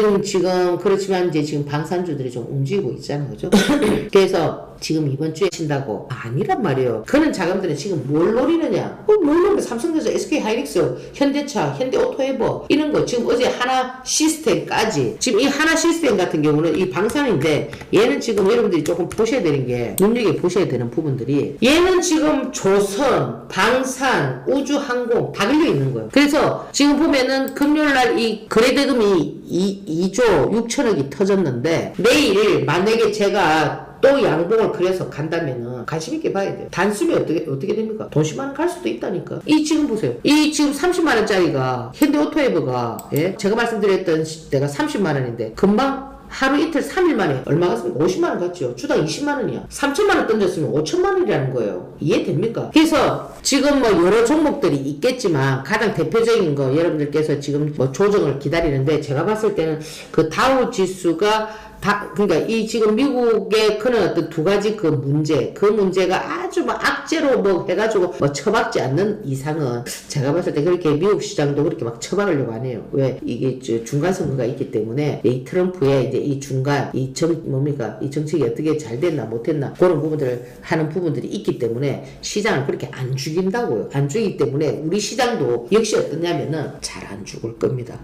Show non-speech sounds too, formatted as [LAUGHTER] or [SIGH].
그럼 지금 그렇지만 이제 지금 방산주들이 좀 움직이고 있잖아요, 그죠? [COUGHS] 그래서 지금 이번 주에 친다고 아니란 말이에요. 그런 자금들은 지금 뭘 노리느냐? 어, 뭘 노리는 삼성전자, SK 하이닉스, 현대차, 현대오토에버 이런 거 지금 어제 하나 시스템까지 지금 이 하나 시스템 같은 경우는 이 방산인데 얘는 지금 여러분들이 조금 보셔야 되는 게 눈여겨 보셔야 되는 부분들이 얘는 지금 조선, 방산, 우주항공 다 걸려 있는 거예요. 그래서 지금 보면은 금요일 날 이 거래대금이 2, 2조 6천억이 터졌는데 내일 만약에 제가 또 양봉을 그려서 간다면은 관심 있게 봐야 돼요. 단숨에 어떻게 어떻게 됩니까? 돈 10만 원 갈 수도 있다니까. 이 지금 보세요. 이 지금 30만 원짜리가 현대오토에버가 예? 제가 말씀드렸던 시- 때가 30만 원인데 금방 하루 이틀 3일 만에 얼마 갔습니까? 50만 원 갔죠. 주당 20만 원이야. 3천만 원 던졌으면 5천만 원이라는 거예요. 이해됩니까? 그래서 지금 뭐 여러 종목들이 있겠지만 가장 대표적인 거 여러분들께서 지금 뭐 조정을 기다리는데 제가 봤을 때는 그 다우 지수가 다, 그러니까 이 지금 미국의 그런 어떤 두 가지 그 문제, 그 문제가 아주 뭐 악재로 뭐 해가지고 뭐 처박지 않는 이상은 제가 봤을 때 그렇게 미국 시장도 그렇게 막 처박으려고 안 해요. 왜? 이게 저 중간 선거가 있기 때문에 이 트럼프의 이제 이 중간, 이 정, 뭡니까? 이 정책이 어떻게 잘 됐나 못했나 그런 부분들을 하는 부분들이 있기 때문에 시장을 그렇게 안 죽인다고요. 안 죽이기 때문에 우리 시장도 역시 어떠냐면은 잘 안 죽을 겁니다.